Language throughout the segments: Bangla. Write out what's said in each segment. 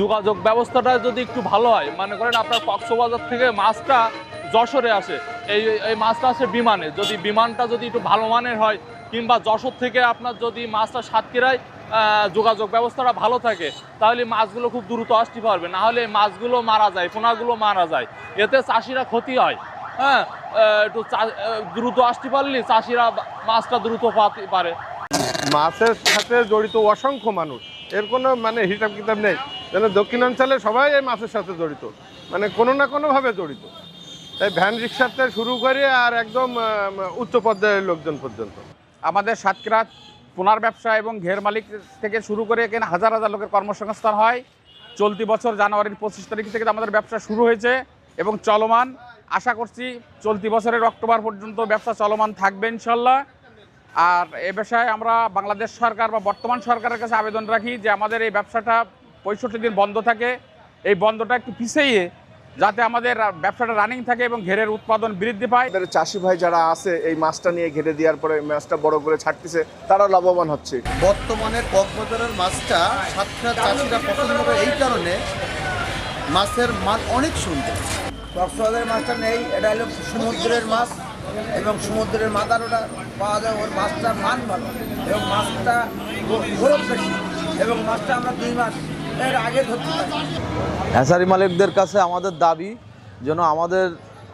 যোগাযোগ ব্যবস্থাটা যদি একটু ভালো হয়, মনে করেন আপনার কক্সবাজার থেকে মাছটা যশোরে আসে, এই এই মাছটা আসে বিমানে, যদি বিমানটা যদি একটু ভালো মানের হয়, কিংবা যশোর থেকে আপনার যদি মাছটা সাতক্ষীরায় যোগাযোগ ব্যবস্থাটা ভালো থাকে, তাহলে মাছগুলো খুব দ্রুত আসতে পারবে। না হলে মাছগুলো মারা যায়, পোনাগুলো মারা যায়। এতে চাষিরা ক্ষতি হয়। হ্যাঁ একটু দ্রুত আসতে পারলে চাষিরা মাছটা দ্রুত পাতে, পারে। মাছের সাথে জড়িত অসংখ্য মানুষ, এর কোনো মানে হিসাব কিতাব নেই। যেন দক্ষিণাঞ্চলে সবাই এই মাছের সাথে জড়িত মানে কোনো না কোনোভাবে জড়িত। তাই ভ্যান রিক্সার থেকে শুরু করে আর একদম উচ্চ পর্যায়ের লোকজন পর্যন্ত। আমাদের সাতক্ষীরা পোনার ব্যবসা এবং ঘের মালিক থেকে শুরু করে এখানে হাজার হাজার লোকের কর্মসংস্থান হয়। চলতি বছর জানুয়ারির পঁচিশ তারিখ থেকে আমাদের ব্যবসা শুরু হয়েছে এবং চলমান। আশা করছি চলতি বছরের অক্টোবর পর্যন্ত ব্যবসা চলমান থাকবে ইনশাল্লাহ। আর এ বিষয়ে আমরা বাংলাদেশ সরকার বা বর্তমান সরকারের কাছে আবেদন রাখি যে আমাদের এই ব্যবসাটা পঁয়ষট্টি দিন বন্ধ থাকে। এই বন্ধটা একটু পিছিয়ে যাতে আমাদের ব্যবসাটা রানিং থাকে এবং ঘেরের উৎপাদন বৃদ্ধি পায়। চাষি ভাই যারা আছে এই মাছটা নিয়ে ঘেরে দেওয়ার পরে মাছটা বড় করে ছাড়তেছে তারা লাভবান হচ্ছে। বর্তমানে কক্সবাজারের মাছটা সাতক্ষীরা চাষিরা পছন্দ করে এই কারণে মাছের মান অনেক সুন্দর। কক্সবাজারের মাছটা নেই এটা হলো সমুদ্রের মাছ এবং সমুদ্রের মাথার ওটা পাওয়া যায় ওর মাছটার মান ভালো। এবং মাছটা বরফ বেশি। এবং মাছটা আমরা দুই মাস হ্যাঁসারি মালিকদের কাছে আমাদের দাবি যেন আমাদের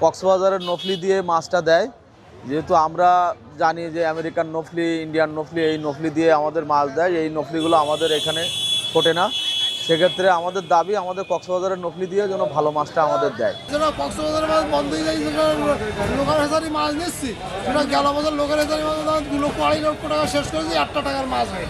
কক্সবাজারের নফলি দিয়ে মাছটা দেয়। যেহেতু আমরা জানি যে আমেরিকান নফলি ইন্ডিয়ান নফলি এই নফলি দিয়ে আমাদের মাছ দেয়। এই নফলিগুলো আমাদের এখানে ফোটে না। সেক্ষেত্রে আমাদের দাবি আমাদের কক্সবাজারের নফলি দিয়ে যেন ভালো মাছটা আমাদের দেয়। কক্সবাজারের মাছ বন্ধ হয়ে যায় লোকাল হেসারি মাছ নিচ্ছি। সেটা গেল বছর লোকাল হেসারি মাছ দু লক্ষ আড়াই লক্ষ টাকা শেষ করেছি আটটা টাকার মাছ হয়।